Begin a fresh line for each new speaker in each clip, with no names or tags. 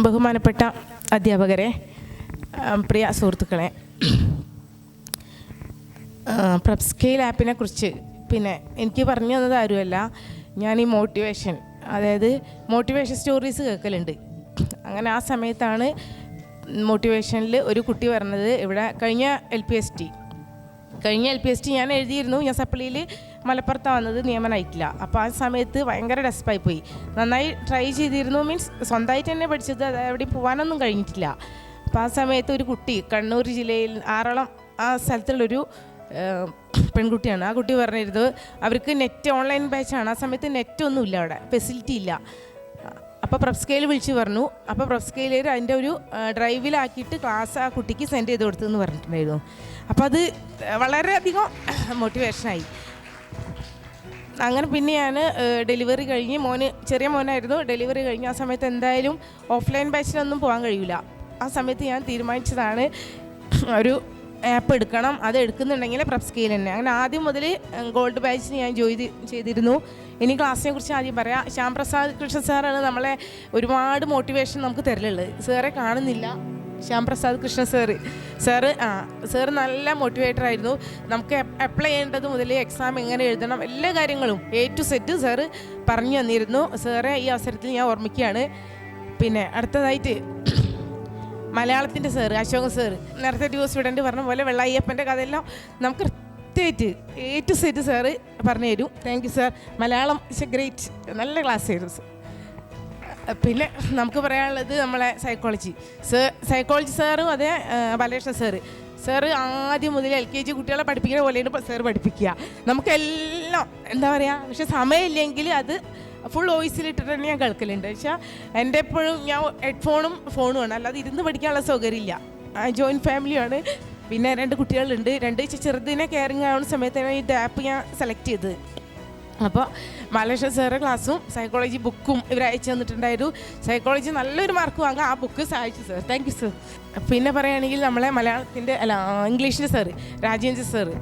ബഹുമാനപ്പെട്ട അധ്യാപകരെ പ്രിയ സുഹൃത്തുക്കളെ പ്രബ്സ്കെയിൽ ആപ്പിനെ കുറിച്ച് പിന്നെ എനിക്ക് പറഞ്ഞു തന്നത് ആരുമല്ല ഞാൻ ഈ മോട്ടിവേഷൻ അതായത് മോട്ടിവേഷൻ സ്റ്റോറീസ് കേൾക്കലുണ്ട്. അങ്ങനെ ആ സമയത്താണ് മോട്ടിവേഷനിൽ ഒരു കുട്ടി പറഞ്ഞത് ഇവിടെ കഴിഞ്ഞ എൽ പി എസ് ടി. കഴിഞ്ഞ എൽ പി എസ് ടി ഞാൻ എഴുതിയിരുന്നു. ഞാൻ സപ്ലിയിൽ മലപ്പുറത്ത് വന്നത്. നിയമനമായിട്ടില്ല അപ്പോൾ ആ സമയത്ത് ഭയങ്കര ഡെസ്പായി പോയി. നന്നായി ട്രൈ ചെയ്തിരുന്നു. മീൻസ് സ്വന്തമായിട്ട് തന്നെ പഠിച്ചത്. അത് എവിടെയും പോകാനൊന്നും കഴിഞ്ഞിട്ടില്ല. അപ്പോൾ ആ സമയത്ത് ഒരു കുട്ടി കണ്ണൂർ ജില്ലയിൽ ആറളം ആ സ്ഥലത്തുള്ളൊരു പെൺകുട്ടിയാണ്. ആ കുട്ടി പറഞ്ഞിരുന്നത് അവർക്ക് നെറ്റ് ഓൺലൈൻ ബാച്ചാണ് ആ സമയത്ത് നെറ്റ് ഒന്നുമില്ല അവിടെ. ഫെസിലിറ്റി ഇല്ല. അപ്പോൾ പ്രഫ് വിളിച്ച് പറഞ്ഞു. അപ്പോൾ പ്രഫ് അതിന്റെ ഒരു ഡ്രൈവിലാക്കിയിട്ട് ക്ലാസ് ആ കുട്ടിക്ക് സെൻഡ് ചെയ്ത് കൊടുത്തു എന്ന് പറഞ്ഞിട്ടുണ്ടായിരുന്നു. അപ്പോൾ അത് വളരെയധികം മോട്ടിവേഷനായി അങ്ങനെ പിന്നെ ഞാൻ ഡെലിവറി കഴിഞ്ഞ് മോന് ചെറിയ മോനായിരുന്നു. ഡെലിവറി കഴിഞ്ഞ് ആ സമയത്ത് എന്തായാലും ഓഫ്ലൈൻ ബാച്ചിലൊന്നും പോകാൻ കഴിയില്ല ആ സമയത്ത് ഞാൻ തീരുമാനിച്ചതാണ് ഒരു ആപ്പ് എടുക്കണം. അത് എടുക്കുന്നുണ്ടെങ്കിൽ പ്രപ്പ് സ്കെയിൽ തന്നെ. അങ്ങനെ ആദ്യം മുതൽ ഗോൾഡ് ബാച്ചിന് ഞാൻ ജോയിൻ ചെയ്തിരുന്നു. ഇനി ക്ലാസ്സിനെ കുറിച്ച് ആദ്യം പറയാം. ശ്യാം പ്രസാദ് കൃഷ്ണ സാറാണ് നമ്മളെ ഒരുപാട് മോട്ടിവേഷൻ നമുക്ക് തരലുള്ളത്. സാറെ കാണുന്നില്ല. ശ്യാം പ്രസാദ് കൃഷ്ണ സാറ് സാറ് ആ സാറ് നല്ല മോട്ടിവേറ്റർ ആയിരുന്നു. നമുക്ക് അപ്ലൈ ചെയ്യേണ്ടത് മുതൽ എക്സാം എങ്ങനെ എഴുതണം എല്ലാ കാര്യങ്ങളും എ ടു സെറ്റ് സാറ് പറഞ്ഞു തന്നിരുന്നു. സാറെ ഈ അവസരത്തിൽ ഞാൻ ഓർമ്മിക്കുകയാണ്. പിന്നെ അടുത്തതായിട്ട് മലയാളത്തിന്റെ സാറ് അശോക് സാറ് നേരത്തെ ഡ്യൂ സ്റ്റുഡന്റ് പറഞ്ഞ പോലെ വെള്ളയ്യപ്പന്റെ കഥയെല്ലാം നമുക്ക് കൃത്യമായിട്ട് എ ടു സെറ്റ് സാറ് പറഞ്ഞു തരും. Thank you sir Malayalam is a great നല്ല ക്ലാസ് ആയിരുന്നു സാർ പിന്നെ നമുക്ക് പറയാനുള്ളത് നമ്മളെ സൈക്കോളജി സർ സൈക്കോളജി സാറും അതേ ബാലകൃഷ്ണ സാറ് സാറ് ആദ്യം മുതൽ എൽ കെ ജി കുട്ടികളെ പഠിപ്പിക്കുന്ന പോലെയാണ് സാറ് പഠിപ്പിക്കുക. നമുക്കെല്ലാം എന്താ പറയുക പക്ഷെ സമയമില്ലെങ്കിൽ അത് ഫുൾ വോയിസിലിട്ടിട്ട് തന്നെ ഞാൻ കേൾക്കലുണ്ട്. പക്ഷേ എന്റെ എപ്പോഴും ഞാൻ ഹെഡ്ഫോണും ഫോണും ആണ്. അല്ലാതെ ഇരുന്ന് പഠിക്കാനുള്ള സൗകര്യമില്ല. ജോയിന്റ് ഫാമിലിയാണ് പിന്നെ രണ്ട് കുട്ടികളുണ്ട്. രണ്ട് ചെറുതിനെ കെയറിങ് ആവുന്ന സമയത്താണ് ഈ ആപ്പ് ഞാൻ സെലക്ട് ചെയ്തത് അപ്പോൾ മലേഷ്യ സാറ് ക്ലാസ്സും സൈക്കോളജി ബുക്കും ഇവർ അയച്ചു തന്നിട്ടുണ്ടായിരുന്നു. സൈക്കോളജി നല്ലൊരു മാർക്ക് വാങ്ങാൻ ആ ബുക്ക് സഹായിച്ചു സാർ താങ്ക് യു സാർ പിന്നെ പറയുകയാണെങ്കിൽ നമ്മളെ മലയാളത്തിന്റെ അല്ല ഇംഗ്ലീഷിന്റെ സാറ് രാജേന്ദ്ര സാറ്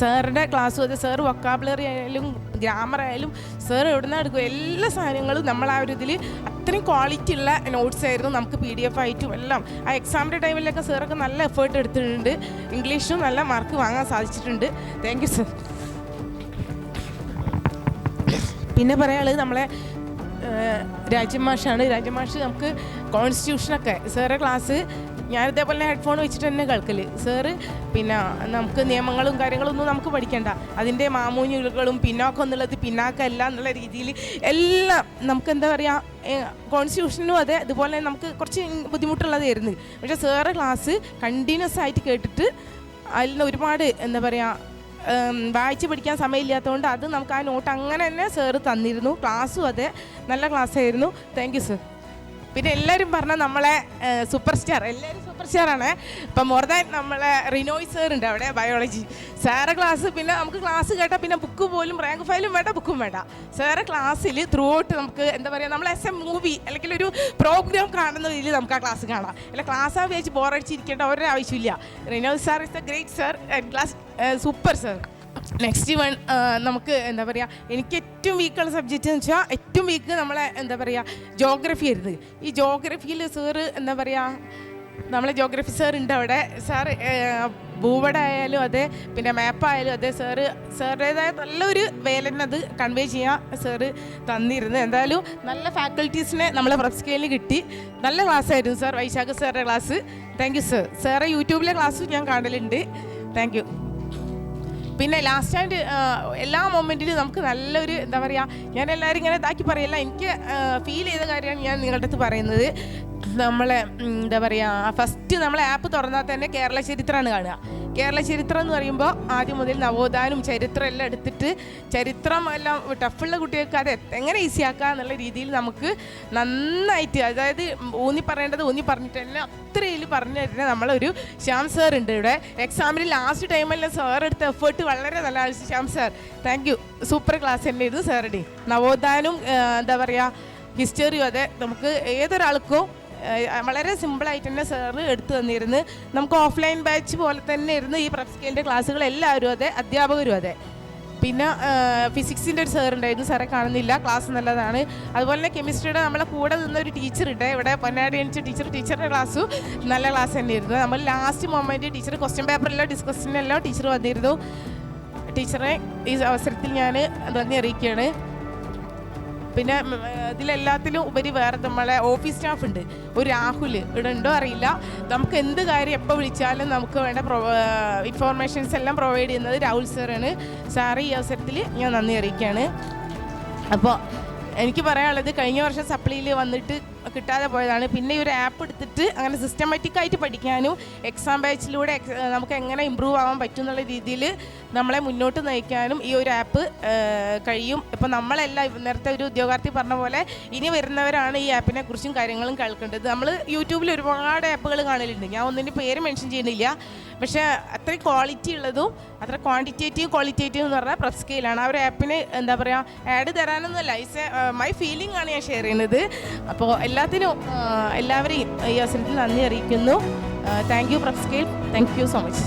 സാറിന്റെ ക്ലാസ്സും വന്ന് സാറ് വൊക്കാബുലറി ആയാലും ഗ്രാമർ ആയാലും സാർ എവിടെ നിന്ന് എടുക്കും? എല്ലാ സാധനങ്ങളും നമ്മൾ ആ ഒരു ഇതിൽ അത്രയും ക്വാളിറ്റി ഉള്ള നോട്ട്സ് ആയിരുന്നു നമുക്ക് പി ഡി എഫ് ആയിട്ടും എല്ലാം. ആ എക്സാമിന്റെ ടൈമിലൊക്കെ സാറൊക്കെ നല്ല എഫേർട്ട് എടുത്തിട്ടുണ്ട്. ഇംഗ്ലീഷും നല്ല മാർക്ക് വാങ്ങാൻ സാധിച്ചിട്ടുണ്ട്. താങ്ക് യു സാർ പിന്നെ പറയാനുള്ളത് നമ്മളെ രാജ്യമാഷാണ് രാജ്യമാഷ് നമുക്ക് കോൺസ്റ്റിറ്റ്യൂഷനൊക്കെ സാറെ ക്ലാസ് ഞാൻ ഇതേപോലെ ഹെഡ്ഫോൺ വെച്ചിട്ട് തന്നെ കേൾക്കൽ. സാറ് പിന്നെ നമുക്ക് നിയമങ്ങളും കാര്യങ്ങളൊന്നും നമുക്ക് പഠിക്കണ്ട. അതിന്റെ മാമൂഞ്ഞുകളും പിന്നോക്കം എന്നുള്ളത് പിന്നാക്കമല്ല എന്നുള്ള രീതിയിൽ എല്ലാം നമുക്ക് എന്താ പറയുക കോൺസ്റ്റിറ്റ്യൂഷനും അതെ. അതുപോലെ നമുക്ക് കുറച്ച് ബുദ്ധിമുട്ടുള്ളതായിരുന്നു. പക്ഷേ സാറ് ക്ലാസ് കണ്ടിന്യൂസ് ആയിട്ട് കേട്ടിട്ട് അതിൽ നിന്ന് ഒരുപാട് എന്താ പറയുക വായിച്ച് പഠിക്കാൻ സമയമില്ലാത്തതുകൊണ്ട് അത് നമുക്ക് ആ നോട്ട് അങ്ങനെ തന്നെ സാറ് തന്നിരുന്നു. ക്ലാസ്സും അതെ. നല്ല ക്ലാസ്സായിരുന്നു താങ്ക് യു സർ പിന്നെ എല്ലാവരും പറഞ്ഞ നമ്മളെ സൂപ്പർ സ്റ്റാർ എല്ലാവരും സൂപ്പർ സ്റ്റാറാണ് ഇപ്പം മോർ ദാൻ നമ്മളെ റിനോയ് സാർ ഉണ്ട് അവിടെ ബയോളജി സാറെ ക്ലാസ് പിന്നെ നമുക്ക് ക്ലാസ് കേട്ടാൽ പിന്നെ ബുക്ക് പോലും റാങ്ക് ഫയലും വേണ്ട ബുക്കും വേണ്ട. സാറെ ക്ലാസ്സിൽ ത്രൂ ഔട്ട് നമുക്ക് എന്താ പറയുക നമ്മൾ എസ് എ മൂവി അല്ലെങ്കിൽ ഒരു പ്രോഗ്രാം കാണുന്ന രീതിയിൽ നമുക്ക് ആ ക്ലാസ് കാണാം. അല്ല ക്ലാസ് ആ വെച്ച് ബോറടിച്ചിരിക്കേണ്ട ഒരാവശ്യമില്ല. Rinoy sir is a great sir class super sir next one നമുക്ക് എന്താ പറയുക എനിക്ക് ഏറ്റവും വീക്കുള്ള സബ്ജക്റ്റ് എന്ന് വെച്ചാൽ ഏറ്റവും വീക്ക് നമ്മളെ എന്താ പറയുക ജോഗ്രഫി ആയിരുന്നു. ഈ ജോഗ്രഫിയിൽ സാറ് എന്താ പറയുക നമ്മളെ ജോഗ്രഫി സാർ ഉണ്ട് അവിടെ. സാർ ഭൂപടായാലും അതെ പിന്നെ മാപ്പായാലും അതെ സാറ് സാറുടേതായ നല്ലൊരു വേലനത് കൺവേ ചെയ്യാൻ സാറ് തന്നിരുന്നു. എന്തായാലും നല്ല ഫാക്കൽറ്റീസിനെ നമ്മളെ പ്രഫ് സ്കെയിലിൽ കിട്ടി. നല്ല ക്ലാസ് ആയിരുന്നു സാർ വൈശാഖ് സാറിന്റെ ക്ലാസ് താങ്ക് യു സാർ സാറെ യൂട്യൂബിലെ ക്ലാസ്സും ഞാൻ കാണലുണ്ട്. താങ്ക് യു പിന്നെ ലാസ്റ്റ് ആൻഡ് എല്ലാ മൊമെന്റിലും നമുക്ക് നല്ലൊരു എന്താ പറയുക ഞാൻ എല്ലാവരും ഇങ്ങനെ ഇതാക്കി പറയല്ല എനിക്ക് ഫീൽ ചെയ്ത കാര്യമാണ് ഞാൻ നിങ്ങളുടെ അടുത്ത് പറയുന്നത്. നമ്മളെ എന്താ പറയുക ഫസ്റ്റ് നമ്മളെ ആപ്പ് തുറന്നാൽ തന്നെ കേരള ചരിത്രമാണ് കാണുക. കേരള ചരിത്രം എന്ന് പറയുമ്പോൾ ആദ്യം മുതൽ നവോത്ഥാനം ചരിത്രം എല്ലാം എടുത്തിട്ട് ചരിത്രം എല്ലാം ടഫുള്ള കുട്ടികൾക്ക് അത് എങ്ങനെ ഈസി ആക്കുക എന്നുള്ള രീതിയിൽ നമുക്ക് നന്നായിട്ട് അതായത് ഊന്നി പറയേണ്ടത് ഊന്നി പറഞ്ഞിട്ട് തന്നെ അത്രയിൽ പറഞ്ഞു തരുന്ന നമ്മളൊരു ശ്യാം സാർ ഉണ്ട് ഇവിടെ. എക്സാമിന് ലാസ്റ്റ് ടൈമെല്ലാം സാർ എടുത്ത എഫേർട്ട് വളരെ നല്ല Shyam sir thank you super class തന്നെയായിരുന്നു സാറുടെ നവോത്ഥാനം എന്താ പറയുക ഹിസ്റ്ററിയും അതെ. നമുക്ക് ഏതൊരാൾക്കും വളരെ സിമ്പിളായിട്ട് തന്നെ സാറ് എടുത്തു തന്നിരുന്നു. നമുക്ക് ഓഫ്ലൈൻ ബാച്ച് പോലെ തന്നെ ഇരുന്ന് ഈ പ്രഫ് സ്കെയിലിന്റെ ക്ലാസ്സുകൾ എല്ലാവരും അതെ അധ്യാപകരും അതെ. പിന്നെ ഫിസിക്സിന്റെ ഒരു സാർ ഉണ്ടായിരുന്നു. സാറെ കാണുന്നില്ല ക്ലാസ് നല്ലതാണ്. അതുപോലെ തന്നെ കെമിസ്ട്രിയുടെ നമ്മളെ കൂടെ നിന്ന ഒരു ടീച്ചർ ഉണ്ട് ഇവിടെ പൊന്നാടി എണിച്ച ടീച്ചർ ടീച്ചറുടെ ക്ലാസ്സും നല്ല ക്ലാസ് തന്നെയായിരുന്നു. നമ്മൾ ലാസ്റ്റ് മൊമെന്റ് ടീച്ചർ ക്വസ്റ്റ്യൻ പേപ്പറിലെല്ലാം ഡിസ്കഷനിലോ ടീച്ചർ വന്നിരുന്നു. ടീച്ചറെ ഈ അവസരത്തിൽ ഞാൻ നന്ദി അറിയിക്കുകയാണ്. പിന്നെ ഇതിലെല്ലാത്തിലും ഉപരി വേറെ നമ്മളെ ഓഫീസ് സ്റ്റാഫ് ഉണ്ട്. ഒരു രാഹുൽ ഇവിടെ ഉണ്ടോ അറിയില്ല. നമുക്ക് എന്ത് കാര്യം എപ്പോൾ വിളിച്ചാലും നമുക്ക് വേണ്ട ഇൻഫോർമേഷൻസ് എല്ലാം പ്രൊവൈഡ് ചെയ്യുന്നത് രാഹുൽ സാറാണ് സാറ് ഈ അവസരത്തിൽ ഞാൻ നന്ദി അറിയിക്കുകയാണ്. അപ്പോൾ എനിക്ക് പറയാനുള്ളത് കഴിഞ്ഞ വർഷം സപ്ലൈയിൽ വന്നിട്ട് കിട്ടാതെ പോയതാണ്. പിന്നെ ഈ ഒരു ആപ്പ് എടുത്തിട്ട് അങ്ങനെ സിസ്റ്റമാറ്റിക്കായിട്ട് പഠിക്കാനും എക്സാം ബാച്ചിലൂടെ നമുക്ക് എങ്ങനെ ഇമ്പ്രൂവ് ആവാൻ പറ്റും എന്നുള്ള രീതിയിൽ നമ്മളെ മുന്നോട്ട് നയിക്കാനും ഈ ഒരു ആപ്പ് കഴിയും. ഇപ്പം നമ്മളെല്ലാം നേരത്തെ ഒരു ഉദ്യോഗാർത്ഥി പറഞ്ഞ പോലെ ഇനി വരുന്നവരാണ് ഈ ആപ്പിനെ കുറിച്ചും കാര്യങ്ങളും കേൾക്കേണ്ടത്. നമ്മൾ യൂട്യൂബിൽ ഒരുപാട് ആപ്പുകൾ കാണലുണ്ട്. ഞാൻ ഒന്നിന്റെ പേര് മെൻഷൻ ചെയ്യുന്നില്ല. പക്ഷേ അത്രയും ക്വാളിറ്റി ഉള്ളതും അത്ര ക്വാണ്ടിറ്റേറ്റീവ് ക്വാളിറ്റേറ്റീവ് എന്ന് പറഞ്ഞാൽ പ്രസ് സ്കെയിലാണ് ആ ഒരു ആപ്പിന് എന്താ പറയുക ആഡ് തരാനൊന്നുമല്ല. ഇസ് മൈ ഫീലിംഗ് ആണ് ഞാൻ ഷെയർ ചെയ്യുന്നത്. അപ്പോൾ എല്ലാത്തിനും എല്ലാവരെയും ഈ അവസരത്തിൽ നന്ദി അറിയിക്കുന്നു. Thank you press scale thank you so much